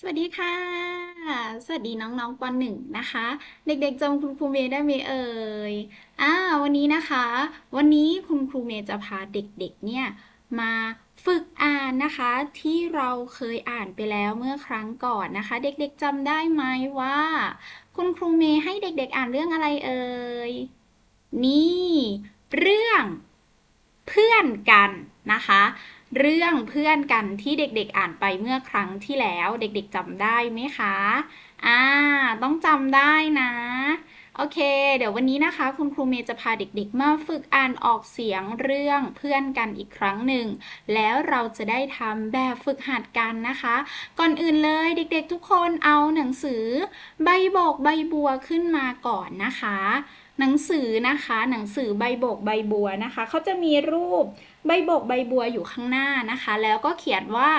สวัสดีค่ะ สวัสดีน้องๆปหนึ่งนะคะ เด็กๆจำคุณครูเมย์ได้ไหมเอ่ยอ่าวันนี้นะคะ วันนี้คุณครูเมย์จะพาเด็กๆเนี่ยมาฝึกอ่านนะคะที่เราเคยอ่านไปแล้วเมื่อครั้งก่อนนะคะ เด็กๆจำได้ไหมว่า คุณครูเมย์ให้เด็กๆอ่านเรื่องอะไรเอ่ยนี่ เรื่องเพื่อนกันนะคะ เรื่องเพื่อนกันที่เด็กๆอ่านไปเมื่อครั้งที่แล้ว เด็กๆจำได้ไหมคะ อ่า ต้องจำได้นะ โอเค เดี๋ยววันนี้นะคะ คุณครูเมย์จะพาเด็กๆ มาฝึกอ่านออกเสียงเรื่องเพื่อนกันอีกครั้งหนึ่ง แล้วเราจะได้ทำแบบฝึกหัดกันนะคะ ก่อนอื่นเลยเด็กๆทุกคนเอาหนังสือ ใบโบกใบบัวขึ้นมาก่อนนะคะ หนังสือนะคะ หนังสือใบโบกใบบัวนะคะเขาจะมีรูป ใบบกใบบัวอยู่ข้างหน้านะคะ แล้วก็เขียนว่า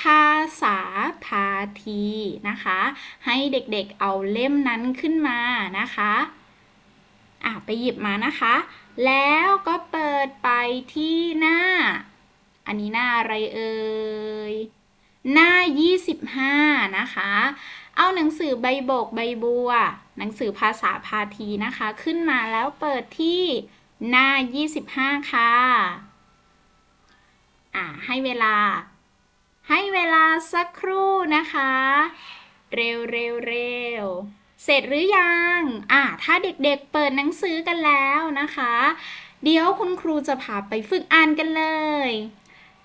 ภาษาพาทีนะคะ ให้เด็กๆเอาเล่มนั้นขึ้นมานะคะอะไปหยิบมานะคะ แล้วก็เปิดไปที่หน้า อันนี้หน้าอะไรเอ่ยหน้า 25 นะคะ เอาหนังสือใบโบกใบบัว หนังสือภาษาพาทีนะคะ ขึ้นมาแล้วเปิดที่หน้า 25 ค่ะ อ่าให้เวลา ให้เวลาสักครู่นะคะ เร็วเร็วเร็วเสร็จหรือยังอ่าถ้าเด็กๆเปิดหนังสือกันแล้วนะคะ เดี๋ยวคุณครูจะพาไปฝึกอ่านกันเลย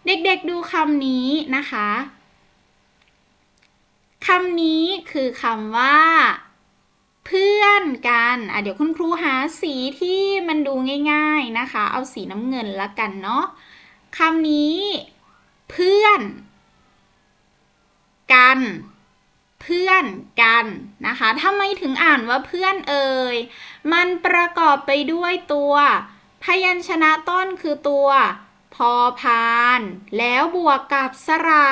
เด็กๆดูคำนี้นะคะคำนี้คือคำว่า เพื่อนกันอะเดี๋ยวคุณครูหาสีที่มันดูง่าย ๆนะคะ เอาสีน้ำเงินละกันเนาะ คำนี้ เพื่อน กัน เพื่อนกันนะคะทำไมถึงอ่านว่าเพื่อนเอ่ย มันประกอบไปด้วยตัว พยัญชนะต้นคือตัวพอพาน แล้วบวกกับสระ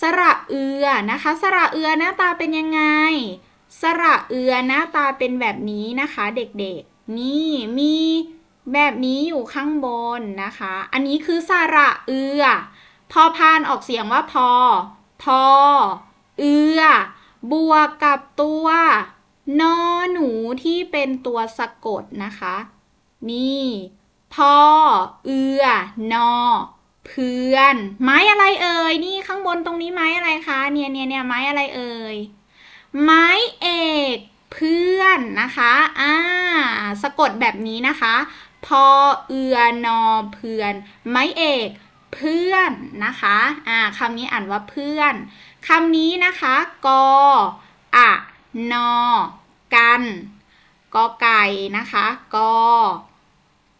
สระเอือนะคะ สระเอือหน้าตาเป็นยังไง สระเอือหน้าตาเป็นแบบนี้นะคะ เด็กๆ นี่มี แบบนี้อยู่ข้างบนนะคะ อันนี้คือสระเอือ พอพานออกเสียงว่าพอ พอ เอือ บวกกับตัวนอหนูที่เป็นตัวสะกดนะคะ นี่พอเอือนอเพื่อน ไม้อะไรเอ่ย นี่ข้างบนตรงนี้ไม้อะไรคะ เนี่ยเนี่ยเนี่ยไม้อะไรเอ่ย ไม้เอก เพื่อนนะคะ อ่า สะกดแบบนี้นะคะ พอเอือนอเพื่อน ไม้เอก เพื่อนนะคะอ่าคำนี้อ่านว่าเพื่อนคำนี้นะคะกออะนอ กันกอไก่นะคะกอ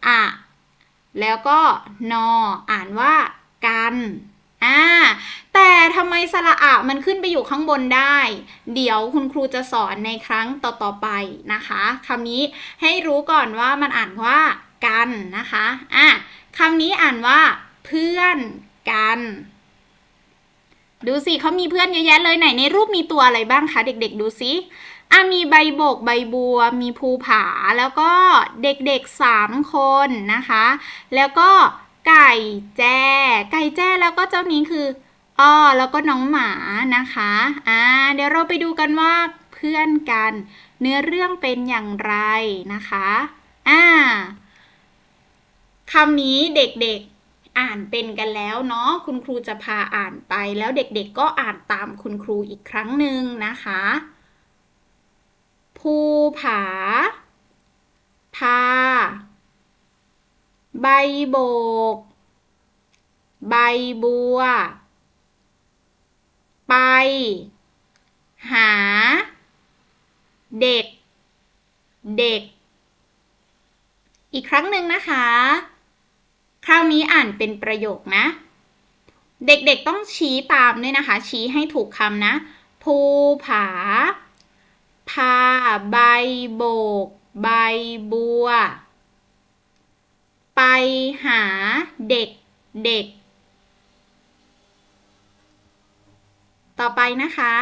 อะแล้วก็นอ อ่านว่ากันอ่าแต่ทำไมสระอะมันขึ้นไปอยู่ข้างบนได้ เดี๋ยวคุณครูจะสอนในครั้งต่อๆไปนะคะคำนี้ให้รู้ก่อนว่ามันอ่านว่า กันนะคะอะคำนี้อ่านว่า เพื่อนกัน ดูสิเขามีเพื่อนเยอะแยะเลยไหนในรูปมีตัวอะไรบ้างคะเด็ก ๆ ดูสิอะมีใบโบกใบบัว มีภูผาแล้วก็เด็กๆสามคนนะคะ แล้วก็ไก่แจ้ ไก่แจ้แล้วก็เจ้านี้คืออ้อแล้วก็น้องหมานะคะอ่าเดี๋ยวเราไปดูกันว่าเพื่อนกัน เนื้อเรื่องเป็นอย่างไรนะคะอ่า คำนี้เด็กๆอ่านเป็นกันแล้วเนาะคุณครูจะพาอ่านไปแล้วเด็กๆก็อ่านตามคุณครูอีกครั้งหนึ่งนะคะ ภูผา พา ใบโบก ใบบัว ไป หา เด็ก เด็ก อีกครั้งหนึ่งนะคะ คราวนี้อ่านเป็นประโยคนะ เด็กๆต้องชี้ตามด้วยนะคะ ชี้ให้ถูกคำนะ ภูผา พา ใบโบก ใบบัว ไปหาเด็กเด็ก ต่อไปนะคะ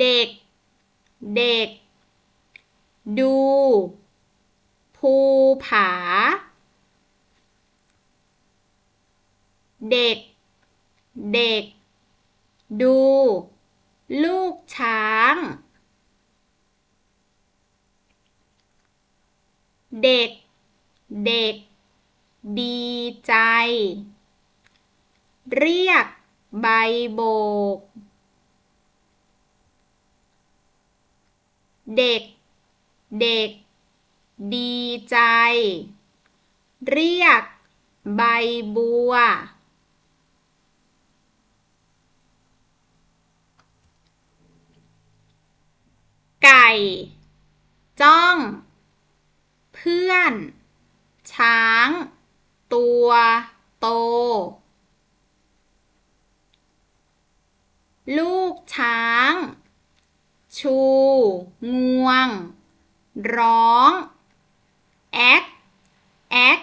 เด็ก เด็ก ดู ภูผา เด็ก เด็ก ดู ลูกช้าง เด็ก เด็ก ดีใจ เรียก ใบโบก เด็ก เด็ก ดีใจ เรียก ใบบัว จ้อง เพื่อน ช้าง ตัว โต ลูกช้าง ชู งวง ร้อง แอกแอก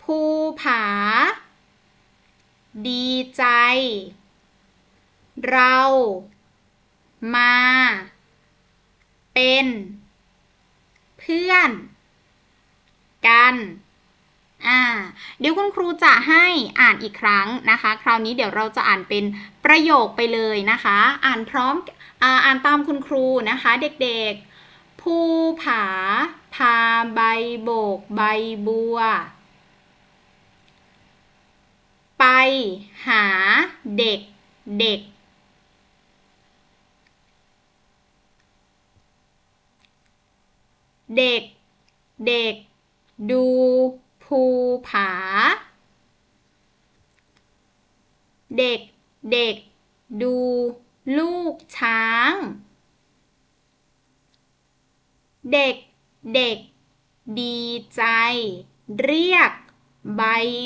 ภูผา ดีใจ เรา มา เป็น เพื่อน กันอ่าเดี๋ยวคุณครูจะให้อ่านอีกครั้งนะคะ คราวนี้เดี๋ยวเราจะอ่านเป็นประโยคไปเลยนะคะ อ่านพร้อมอ่าอ่านตามคุณครูนะคะเด็กๆ ภูผา พาใบโบกใบบัว ไปหาเด็กเด็ก เด็ก เด็ก ดูภูผา เด็ก เด็ก ดูลูกช้าง เด็ก เด็ก ดีใจ เรียก ใบ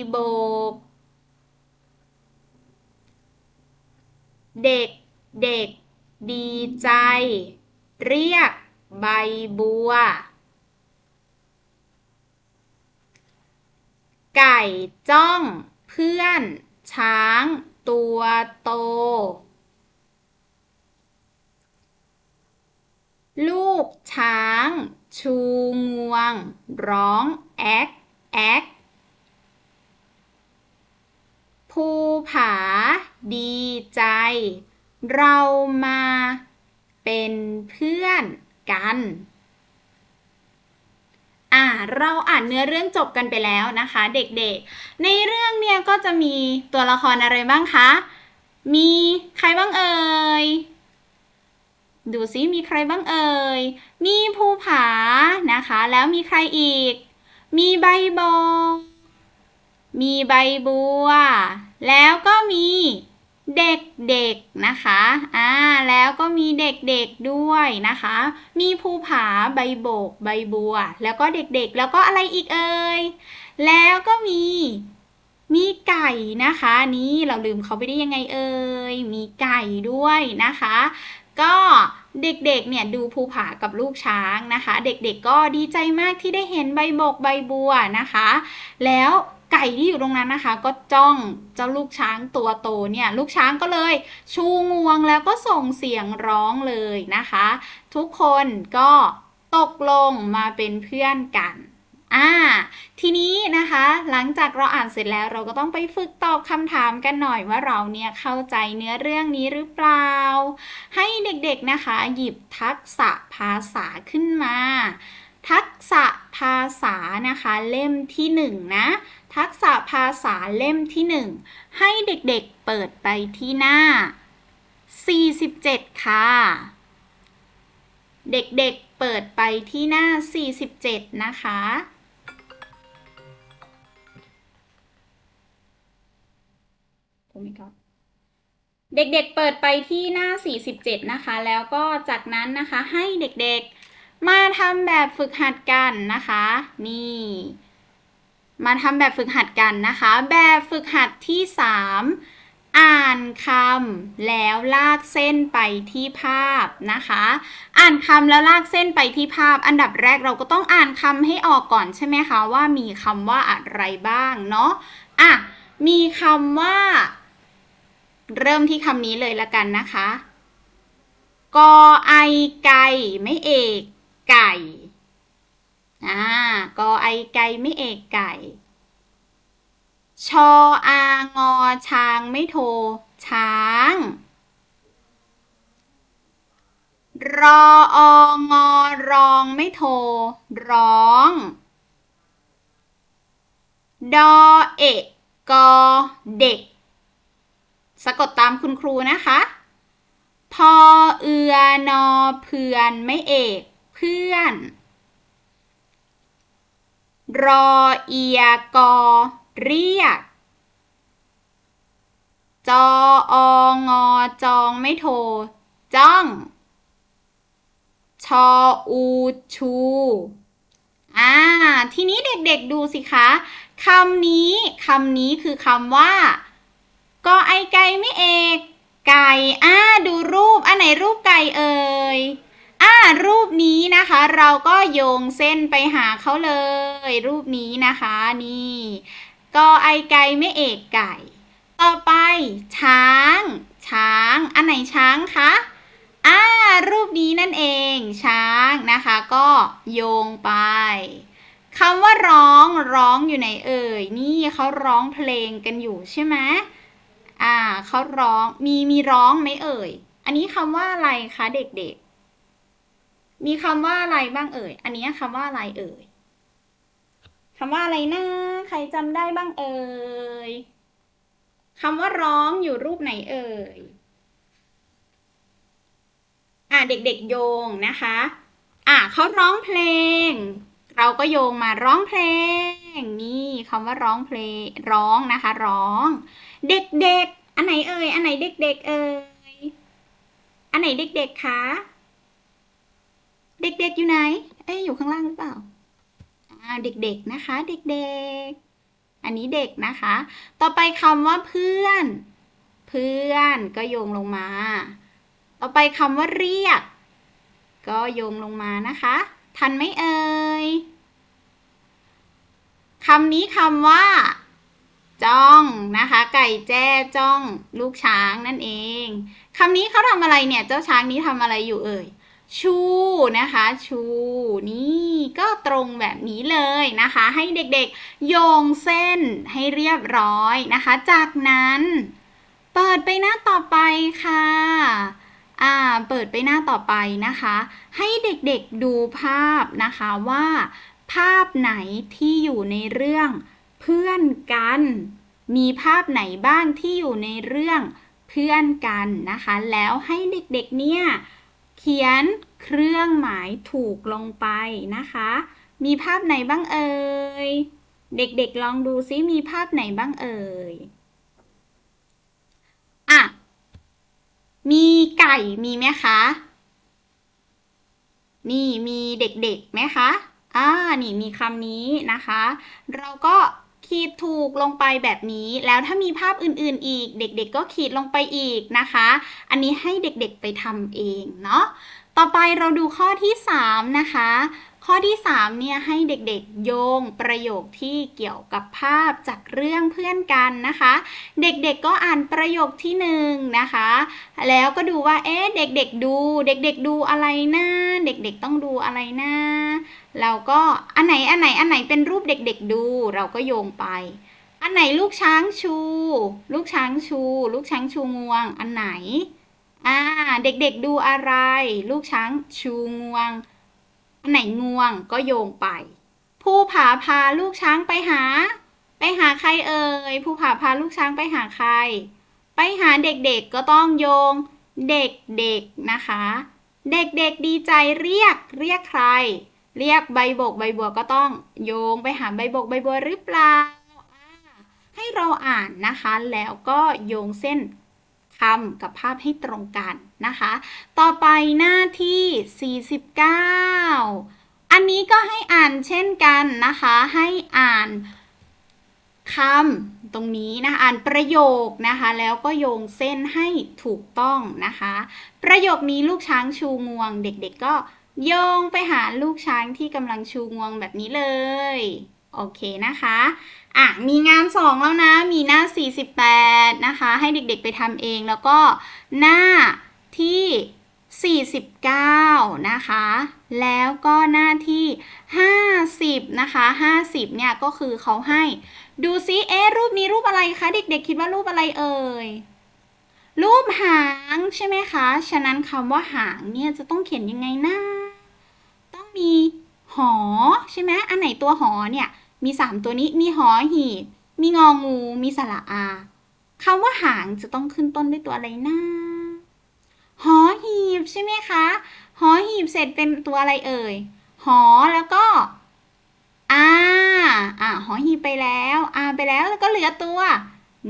โบก เด็ก เด็ก ดีใจ เรียก ใบบัว ไก่จ้อง เพื่อน ช้าง ตัวโต ลูกช้าง ชูงวง ร้อง แอกแอกภูผา ดีใจ เรามา เป็นเพื่อนกัน อ่าเราอ่านเนื้อเรื่องจบกันไปแล้วนะคะ เด็กๆ ในเรื่องเนี่ยก็จะมีตัวละครอะไรบ้างคะ มีใครบ้างเอ่ย ดูซิมีใครบ้างเอ่ย มีภูผานะคะ แล้วมีใครอีก มีใบโบกมีใบบัว แล้วก็มีเด็กๆนะคะ อ่า เด็กๆด้วยนะคะ มีภูผาใบโบก ใบบัว แล้วก็เด็กๆ แล้วก็อะไรอีกเอ่ย แล้วก็มีมีไก่นะคะ นี่เราลืมเขาไปได้ยังไงเอ่ย มีไก่ด้วยนะคะ ก็เด็กๆ เนี่ยดูภูผากับลูกช้างนะคะ เด็กๆ ก็ดีใจมากที่ได้เห็นใบโบกใบบัวนะคะ แล้ว ไก่ที่อยู่ตรงนั้นนะคะ ก็จ้องเจ้าลูกช้างตัวโตเนี่ย ลูกช้างก็เลย ชูงวงแล้วก็ส่งเสียงร้องเลยนะคะ ทุกคนก็ตกลงมาเป็นเพื่อนกันอ่าทีนี้นะคะ หลังจากเราอ่านเสร็จแล้วเราก็ต้องไปฝึกตอบคำถามกันหน่อยว่าเราเนี่ยเข้าใจเนื้อเรื่องนี้หรือเปล่า ให้เด็กๆนะคะ หยิบทักษะภาษาขึ้นมา ทักษะภาษานะคะ เล่มที่หนึ่งนะ ทักษะภาษาเล่มที่หนึ่งให้เด็กๆเปิดไปที่หน้า 47 ค่ะ เด็กๆเปิดไปที่หน้า 47 นะคะ เด็กๆเปิดไปที่หน้า 47 นะคะ แล้วก็จากนั้นนะคะให้เด็กๆมาทำแบบฝึกหัดกันนะคะ นี่ มาทำแบบฝึกหัดกันนะคะ แบบฝึกหัดที่ 3 อ่านคำแล้วลากเส้นไปที่ภาพนะคะ อ่านคำแล้วลากเส้นไปที่ภาพ อันดับแรกเราก็ต้องอ่านคำให้ออกก่อนใช่ไหมคะว่ามีคำว่าอะไรบ้างเนาะอะมีคำว่า เริ่มที่คำนี้เลยละกันนะคะ กอไอไก่ไม่เอกไก่ อ่ากอไอไก่ไม่เอกไก่ ชออางอช้างไม่โท ช้างรอองอรองไม่โท ร้อง ดอเอกกอเด็ก สะกดตามคุณครูนะคะ พอเอือนอเพื่อนไม่เอก เพื่อน รอเอียกอเรียก จอองอจองไม่โท จ้อง ชออูชูอ่า ทีนี้เด็กๆดูสิคะคำนี้คำนี้คือคำว่า ก็ไอไก่ไม่เอก ไก่ อ่า ดูรูป อันไหนรูปไก่เอ่ย อ่ารูปนี้นะคะ เราก็โยงเส้นไปหาเขาเลย รูปนี้นะคะนี่ก็ไอไก่ไม่เอกไก่ ต่อไปช้าง ช้าง อันไหนช้างคะอ่ารูปนี้นั่นเองช้างนะคะ ก็โยงไปคำว่าร้องร้องอยู่ไหนเอ่ย นี่เขาร้องเพลงกันอยู่ใช่ไหมอ่าเขาร้องมีมีร้องไหมเอ่ย อันนี้คำว่าอะไรคะเด็กๆ มีคำว่าอะไรบ้างเอ่ย อันนี้คำว่าอะไรเอ่ยคำว่าอะไรนะ ใครจำได้บ้างเอ่ยคำว่าร้องอยู่รูปไหนเอ่ย อ่าเด็กๆโยงนะคะ อ่าเขาร้องเพลง เราก็โยงมาร้องเพลง นี่คำว่าร้องเพลงร้องนะคะ ร้อง เด็กๆ อันไหนเอ่ย อันไหนเด็กๆเอ่ย อันไหนเด็กๆคะ เด็กๆอยู่ไหน เอ้ยอยู่ข้างล่างหรือเปล่าเด็กๆนะคะ เด็กๆ อันนี้เด็กนะคะ ต่อไปคำว่าเพื่อน เพื่อนก็โยงลงมา ต่อไปคำว่าเรียก ก็โยงลงมานะคะ ทันไหมเอ่ยคำนี้คำว่า จ้องนะคะ ไก่แจ้จ้อง ลูกช้างนั่นเองคำนี้เขาทำอะไรเนี่ย เจ้าช้างนี้ทำอะไรอยู่เอ่ย ชูนะคะ ชูนี่ก็ตรงแบบนี้เลยนะคะ ให้เด็กๆ โยงเส้นให้เรียบร้อยนะคะ จากนั้น เปิดไปหน้าต่อไปค่ะอ่าเปิดไปหน้าต่อไปนะคะ ให้เด็กๆดูภาพนะคะว่า ภาพไหนที่อยู่ในเรื่องเพื่อนกัน มีภาพไหนบ้างที่อยู่ในเรื่องเพื่อนกันนะคะ แล้วให้เด็กๆเนี่ย เขียนเครื่องหมายถูกลงไปนะคะ มีภาพไหนบ้างเอ่ย เด็กๆลองดูซิมีภาพไหนบ้างเอ่ย อะ มีไก่มีไหมคะ นี่มีเด็กๆไหมคะอ่านี่มีคำนี้นะคะ เราก็ ขีดถูกลงไปแบบนี้ แล้วถ้ามีภาพอื่นๆอีก เด็กๆก็ขีดลงไปอีกนะคะ อันนี้ให้เด็กๆไปทำเองเนาะ ต่อไปเราดูข้อที่ 3 นะคะ ข้อที่ 3 เนี่ยให้เด็กๆ โยงประโยคที่เกี่ยวกับภาพจากเรื่องเพื่อนกันนะคะ เด็กๆก็อ่านประโยคที่หนึ่งนะคะ แล้วก็ดูว่าเอ๊ะเด็กๆดู เด็กๆดูอะไรนะเด็กๆต้องดูอะไรนะเราก็อันไหนอันไหนอันไหนเป็นรูปเด็กๆดู เราก็โยงไป อันไหนลูกช้างชู ลูกช้างชู ลูกช้างชูงวง อันไหนอ่าเด็กๆดูอะไร ลูกช้างชูงวง อันไหนง่วงก็โยงไป ผู้ผาพาลูกช้างไปหา ไปหาใครเอ่ย ผู้ผาพาลูกช้างไปหาใคร ไปหาเด็กๆก็ต้องโยง เด็กๆนะคะ เด็กๆดีใจเรียกเรียกใคร เรียกใบบกใบบัวก็ต้องโยงไปหาใบบกใบบัวหรือเปล่าให้เราอ่านนะคะแล้วก็โยงเส้น คำกับภาพให้ตรงกันนะคะ ต่อไปหน้าที่ 49 อันนี้ก็ให้อ่านเช่นกันนะคะ ให้อ่านคำตรงนี้นะอ่านประโยคนะคะ แล้วก็โยงเส้นให้ถูกต้องนะคะ ประโยคนี้ลูกช้างชูงวง เด็กๆก็โยงไปหาลูกช้างที่กำลังชูงวงแบบนี้เลย โอเคนะคะ อะมีงานสองแล้วนะ มีหน้า 48 นะคะ ให้เด็กๆไปทำเองแล้วก็หน้าที่ 49 นะคะ แล้วก็หน้าที่ 50 นะคะ 50 เนี่ยก็คือเขาให้ดูซิเอ๊รูปนี้รูปอะไรคะ เด็กๆ คิดว่ารูปอะไรเอ่ย รูปหางใช่ไหมคะ ฉะนั้นคำว่าหางเนี่ยจะต้องเขียนยังไงนะ ต้องมีหอใช่ไหมอันไหนตัวหอเนี่ย มีสามตัวนี้มีหอหีบมีงองู มีสระอาคำว่าหางจะต้องขึ้นต้นด้วยตัวอะไรนะหอหีบใช่ไหมคะ หอหีบเสร็จเป็นตัวอะไรเอ่ย หอแล้วก็อาอะหอหีบไปแล้วอาไปแล้วแล้วก็เหลือตัว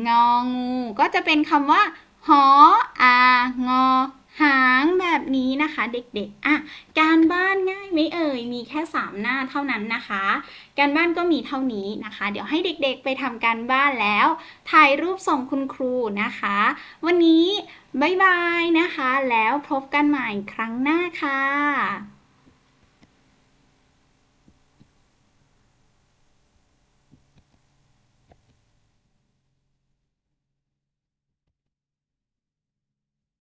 งองู ก็จะเป็นคำว่า หออางอ หางแบบนี้นะคะ เด็กๆ อะ การบ้าน ไม่เอ่ยมีแค่ 3 หน้าเท่านั้นนะคะ การบ้านก็มีเท่านี้นะคะ เดี๋ยวให้เด็กๆไปทำการบ้านแล้ว ถ่ายรูปส่งคุณครูนะคะ วันนี้บ๊ายบายนะคะ แล้วพบกันใหม่ครั้งหน้าค่ะ